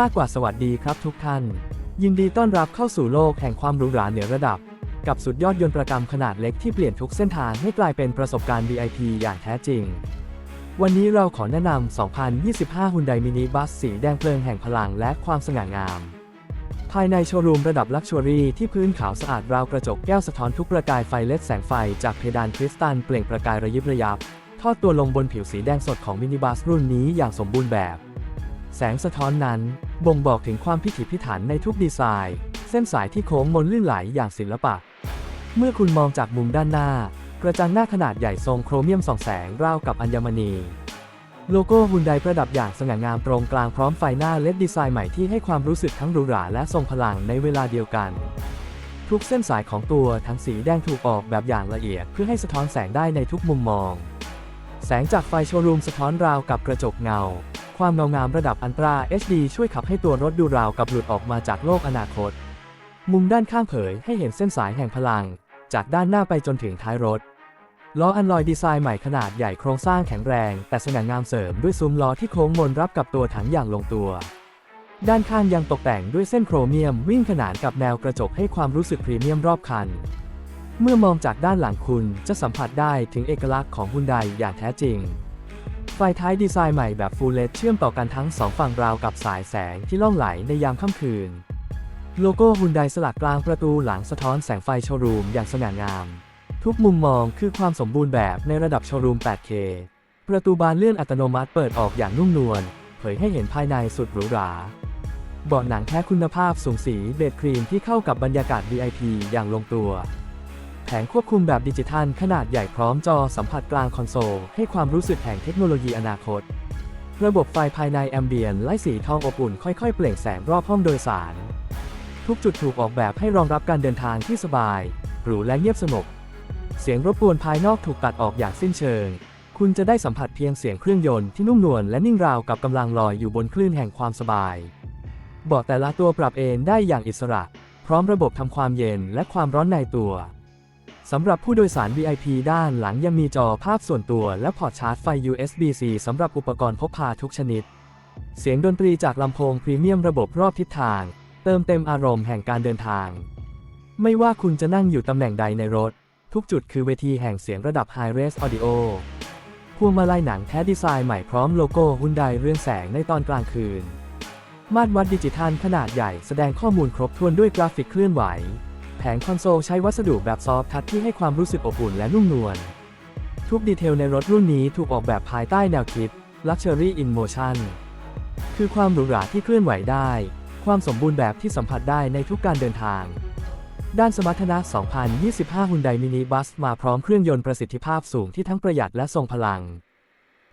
มากกว่าสวัสดีครับทุกท่าน ยินดีต้อนรับเข้าสู่โลกแห่งความหรูหราเหนือระดับ กับสุดยอดยนต์ประกรรมขนาดเล็กที่เปลี่ยนทุกเส้นทางให้กลายเป็นประสบการณ์ VIP อย่างแท้จริง วันนี้เราขอแนะนำ 2025 Hyundai Mini Bus สีแดงเพลิงแห่งพลังและความสง่างาม ภายในโชว์รูมระดับลักชัวรี่ที่พื้นขาวสะอาดราวกระจกแก้วสะท้อนทุกประกายไฟเล็ดแสงไฟจากเพดานคริสตัลเปล่งประกายระยิบระยับทอดตัวลงบนผิวสีแดงสดของมินิบัสรุ่นนี้อย่างสมบูรณ์แบบ แสงสะท้อนนั้น บ่งบอกถึงความพิถีพิถันในทุกดีไซน์ เส้นสายที่โค้งมนลื่นไหลอย่างศิลปะ เมื่อคุณมองจากมุมด้านหน้า กระจังหน้าขนาดใหญ่ทรงโครเมียมส่องแสงราวกับอัญมณี โลโก้ฮุนไดประดับอย่างสง่างามตรงกลางพร้อมไฟหน้าเลดดีไซน์ใหม่ที่ให้ความรู้สึกทั้งหรูหราและทรงพลังในเวลาเดียวกัน ทุกเส้นสายของตัวทั้งสีแดงถูกออกแบบอย่างละเอียด เพื่อให้สะท้อนแสงได้ในทุกมุมมอง แสงจากไฟโชว์รูมสะท้อนราวกับกระจกเงา ความเงางามระดับอันตรา HD ช่วยขับให้ตัวรถดูราวกับหลุดออกมาจากโลกอนาคต มุมด้านข้างเผยให้เห็นเส้นสายแห่งพลัง จากด้านหน้าไปจนถึงท้ายรถ ล้ออันลอยดีไซน์ใหม่ขนาดใหญ่โครงสร้างแข็งแรง แต่สง่างามเสริมด้วยซุ้มล้อที่โค้งมนรับกับตัวถังอย่างลงตัว ด้านข้างยังตกแต่งด้วยเส้นโครเมียมวิ่งขนานกับแนวกระจกให้ความรู้สึกพรีเมียมรอบคัน เมื่อมองจากด้านหลังคุณจะสัมผัสได้ถึงเอกลักษณ์ของฮุนไดอย่างแท้จริง ไฟท้ายดีไซน์ใหม่แบบฟูลเลดเชื่อมต่อกันทั้งสองฝั่งราวกับสายแสงที่ล่องไหลในยามค่ำคืน โลโก้ฮุนไดสลักกลางประตูหลังสะท้อนแสงไฟโชว์รูมอย่างสง่างาม ทุกมุมมองคือความสมบูรณ์แบบในระดับโชว์รูม 8K ประตูบานเลื่อนอัตโนมัติเปิดออกอย่างนุ่มนวลเผยให้เห็นภายในสุดหรูหราเบาะหนังแท้คุณภาพสูงสีเบจครีมที่เข้ากับบรรยากาศ VIP อย่างลงตัว ผงควบคุมแบบดิจิทัล ขนาดใหญ่พร้อมจอสัมผัสกลางคอนโซล ให้ความรู้สึกแห่งเทคโนโลยีอนาคต ระบบไฟภายในแอมเบียนไล่สีทองอบอุ่นค่อยๆ เปล่งแสงรอบห้องโดยสาร ทุกจุดถูกออกแบบให้รองรับการเดินทางที่สบายหรูและเงียบสงบเสียงรบกวนภายนอกถูกตัดออกอย่างสิ้นเชิง คุณจะได้สัมผัสเพียงเสียงเครื่องยนต์ที่นุ่มนวลและนิ่งราวกับกำลังลอยอยู่บนคลื่นแห่งความสบายเบาะแต่ละตัวปรับเอนได้อย่างอิสระ พร้อมระบบทำความเย็นและความร้อนในตัว สำหรับผู้โดยสาร VIP ด้านหลังยังมีจอภาพส่วนตัวและพอร์ตชาร์จไฟ USB-C สำหรับอุปกรณ์พกพาทุกชนิด เสียงดนตรีจากลำโพงพรีเมียมระบบรอบทิศทาง เติมเต็มอารมณ์แห่งการเดินทาง ไม่ว่าคุณจะนั่งอยู่ตำแหน่งใดในรถ ทุกจุดคือเวทีแห่งเสียงระดับ High Res Audio พวงมาลัยหนังแท้ดีไซน์ใหม่พร้อมโลโก้ฮุนไดเรืองแสงในตอนกลางคืน มาตรวัดดิจิทัลขนาดใหญ่แสดงข้อมูลครบถ้วนด้วยกราฟิกเคลื่อนไหว แผงคอนโซลใช้วัสดุแบบซอฟท์ทัชที่ให้ความรู้สึกอบอุ่นและนุ่มนวล ทุกดีเทลในรถรุ่นนี้ถูกออกแบบภายใต้แนวคิด Luxury in Motion คือความหรูหราที่เคลื่อนไหวได้ ความสมบูรณ์แบบที่สัมผัสได้ในทุกการเดินทาง ด้านสมรรถนะ 2025 Hyundai Mini Bus มาพร้อมเครื่องยนต์ประสิทธิภาพสูงที่ทั้งประหยัดและทรงพลัง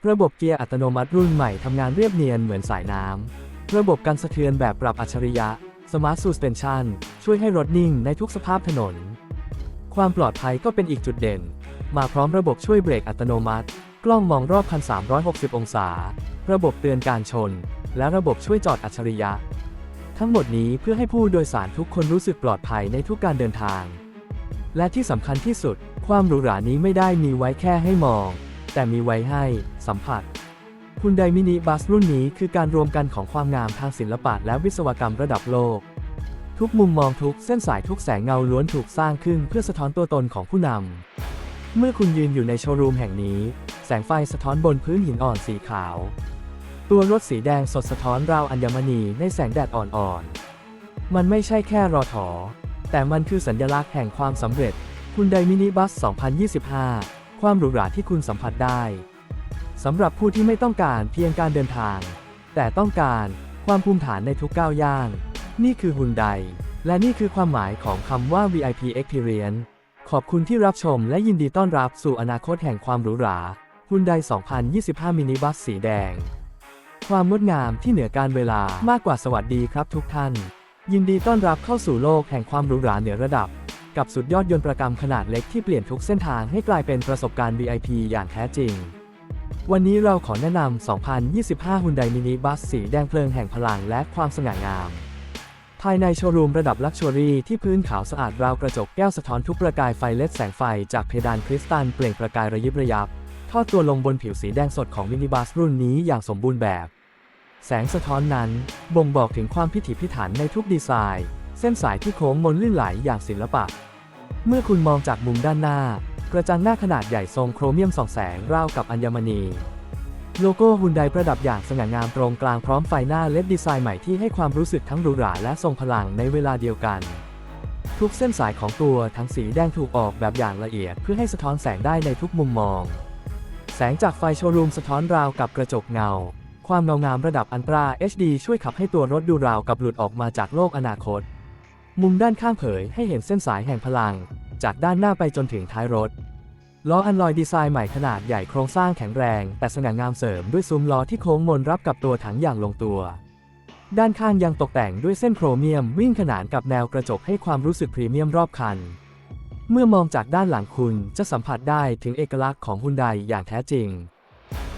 ระบบเกียร์อัตโนมัติรุ่นใหม่ทำงานเรียบเนียนเหมือนสายน้ำ ระบบกันสะเทือนแบบปรับอัจฉริยะ Smart Suspension ช่วยให้รถนิ่งในทุกสภาพถนน ความปลอดภัยก็เป็นอีกจุดเด่น มาพร้อมระบบช่วยเบรกอัตโนมัติ กล้องมองรอบคัน 360 องศา ระบบเตือนการชน และระบบช่วยจอดอัจฉริยะ ทั้งหมดนี้เพื่อให้ผู้โดยสารทุกคนรู้สึกปลอดภัยในทุกการเดินทาง และที่สำคัญที่สุด ความหรูหรานี้ไม่ได้มีไว้แค่ให้มอง แต่มีไว้ให้สัมผัส คุณไดมินิบัสรุ่นนี้คือการรวมกันของความงามทางศิลปะและวิศวกรรมระดับโลก ทุกมุมมองทุกเส้นสายทุกแสงเงาล้วนถูกสร้างขึ้นเพื่อสะท้อนตัวตนของผู้นำ เมื่อคุณยืนอยู่ในโชว์รูมแห่งนี้ แสงไฟสะท้อนบนพื้นหินอ่อนสีขาว ตัวรถสีแดงสดสะท้อนราวอัญมณีในแสงแดดอ่อนๆ มันไม่ใช่แค่รอถอ แต่มันคือสัญลักษณ์แห่งความสำเร็จ คุณไดมินิบัส 2025 ความหรูหราที่คุณสัมผัสได้ สำหรับผู้ที่ไม่ต้องการเพียงการเดินทาง แต่ต้องการความภูมิฐานในทุกก้าวย่าง นี่คือฮุนไดและนี่คือความหมายของคำว่า VIP Experience ขอบคุณที่รับชมและยินดีต้อนรับสู่อนาคตแห่งความหรูหราฮุนได2025มินิบัสสีแดง ความงดงามที่เหนือการเวลามากกว่าสวัสดีครับทุกท่าน ยินดีต้อนรับเข้าสู่โลกแห่งความหรูหราเหนือระดับ กับสุดยอดยนต์ประกรรมขนาดเล็กที่เปลี่ยนทุกเส้นทางให้กลายเป็นประสบการณ์ VIP อย่างแท้จริง วันนี้เราขอแนะนำ 2025 Hyundai Mini Bus สีแดงเพลิงแห่งพลังและความสง่างาม ภายในโชว์รูมระดับลักชัวรี่ที่พื้นขาวสะอาดราวกระจกแก้วสะท้อนทุกประกายไฟเล็ดแสงไฟจากเพดานคริสตัลเปล่งประกายระยิบระยับ ทอดตัวลงบนผิวสีแดงสดของมินิบัสรุ่นนี้อย่างสมบูรณ์แบบ แสงสะท้อนนั้น บ่งบอกถึงความพิถีพิถันในทุกดีไซน์ เส้นสายที่โค้งมนลื่นไหลอย่างศิลปะ เมื่อคุณมองจากมุมด้านหน้า กระจังหน้าขนาดใหญ่ทรงโครเมียมส่องแสงราวกับอัญมณี โลโก้ฮุนไดประดับอย่างสง่างามตรงกลางพร้อมไฟหน้าเลดดีไซน์ใหม่ที่ให้ความรู้สึกทั้งหรูหราและทรงพลังในเวลาเดียวกัน ทุกเส้นสายของตัวทั้งสีแดงถูกออกแบบอย่างละเอียดเพื่อให้สะท้อนแสงได้ในทุกมุมมอง แสงจากไฟโชว์รูมสะท้อนราวกับกระจกเงา ความเงางามระดับอันตรา HD ช่วยขับให้ตัวรถดูราวกับหลุดออกมาจากโลกอนาคต มุมด้านข้างเผยให้เห็นเส้นสายแห่งพลัง จากด้านหน้าไปจนถึงท้ายรถ ล้ออันลอยดีไซน์ใหม่ขนาดใหญ่โครงสร้างแข็งแรง แต่สง่างามเสริมด้วยซุ้มล้อที่โค้งมนรับกับตัวถังอย่างลงตัว ด้านข้างยังตกแต่งด้วยเส้นโครเมียมวิ่งขนานกับแนวกระจกให้ความรู้สึกพรีเมียมรอบคัน เมื่อมองจากด้านหลังคุณจะสัมผัสได้ถึงเอกลักษณ์ของฮุนไดอย่างแท้จริง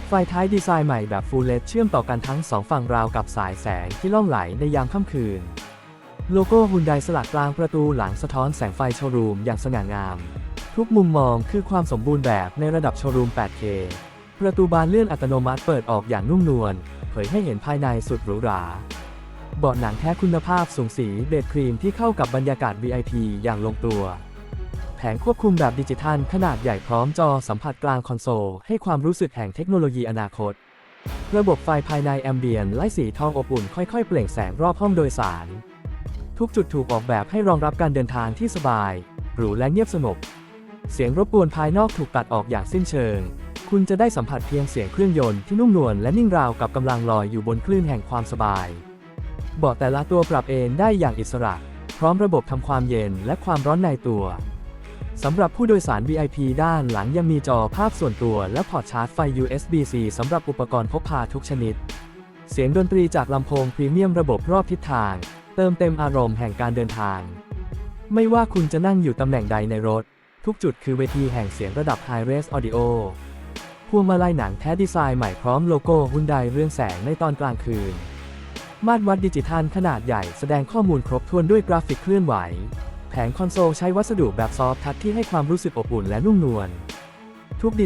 ไฟท้ายดีไซน์ใหม่แบบฟูลเล d เชื่อมต่อกันทั้งสองฝั่งราวกับสายแสงที่ล่องไหลในยามค่ำคืน โลโก้ฮุนไดสลักกลางประตูหลังสะท้อนแสงไฟโชว์รูมอย่างสง่างาม ทุกมุมมองคือความสมบูรณ์แบบในระดับโชว์รูม 8K ประตูบานเลื่อนอัตโนมัติเปิดออกอย่างนุ่มนวล เผยให้เห็นภายในสุดหรูหราเบาะหนังแท้คุณภาพสูงสีเบจครีมที่เข้ากับบรรยากาศ VIP อย่างลงตัว แผงควบคุมแบบดิจิทัลขนาดใหญ่พร้อมจอสัมผัสกลางคอนโซล ให้ความรู้สึกแห่งเทคโนโลยีอนาคต ระบบไฟภายในแอมเบียนไล่สีทองอบอุ่นค่อยๆ เปล่งแสงรอบห้องโดยสาร ทุกจุดถูกออกแบบให้รองรับการเดินทางที่สบาย หรูและเงียบสงบ เสียงรบกวนภายนอกถูกตัดออกอย่างสิ้นเชิง คุณจะได้สัมผัสเพียงเสียงเครื่องยนต์ที่นุ่มนวลและนิ่งราวกับกำลังลอยอยู่บนคลื่นแห่งความสบาย เบาะแต่ละตัวปรับเอนได้อย่างอิสระ พร้อมระบบทำความเย็นและความร้อนในตัวสำหรับผู้โดยสาร VIP ด้านหลังยังมีจอภาพส่วนตัวและพอร์ตชาร์จไฟ USB-C สำหรับอุปกรณ์พกพาทุกชนิด เสียงดนตรีจากลำโพงพรีเมียมระบบรอบทิศทาง เติมเต็มอารมณ์แห่งการเดินทาง ไม่ว่าคุณจะนั่งอยู่ตำแหน่งใดในรถ ทุกจุดคือเวทีแห่งเสียงระดับ High Res Audio พวงมาลัยหนังแท้ดีไซน์ใหม่พร้อมโลโก้ฮุนไดเรื่องแสงในตอนกลางคืน มาตรวัดดิจิทัลขนาดใหญ่แสดงข้อมูลครบถ้วนด้วยกราฟิกเคลื่อนไหว แผงคอนโซลใช้วัสดุแบบซอฟท์ทัชที่ให้ความรู้สึกอบอุ่นและนุ่มนวลทุกดิ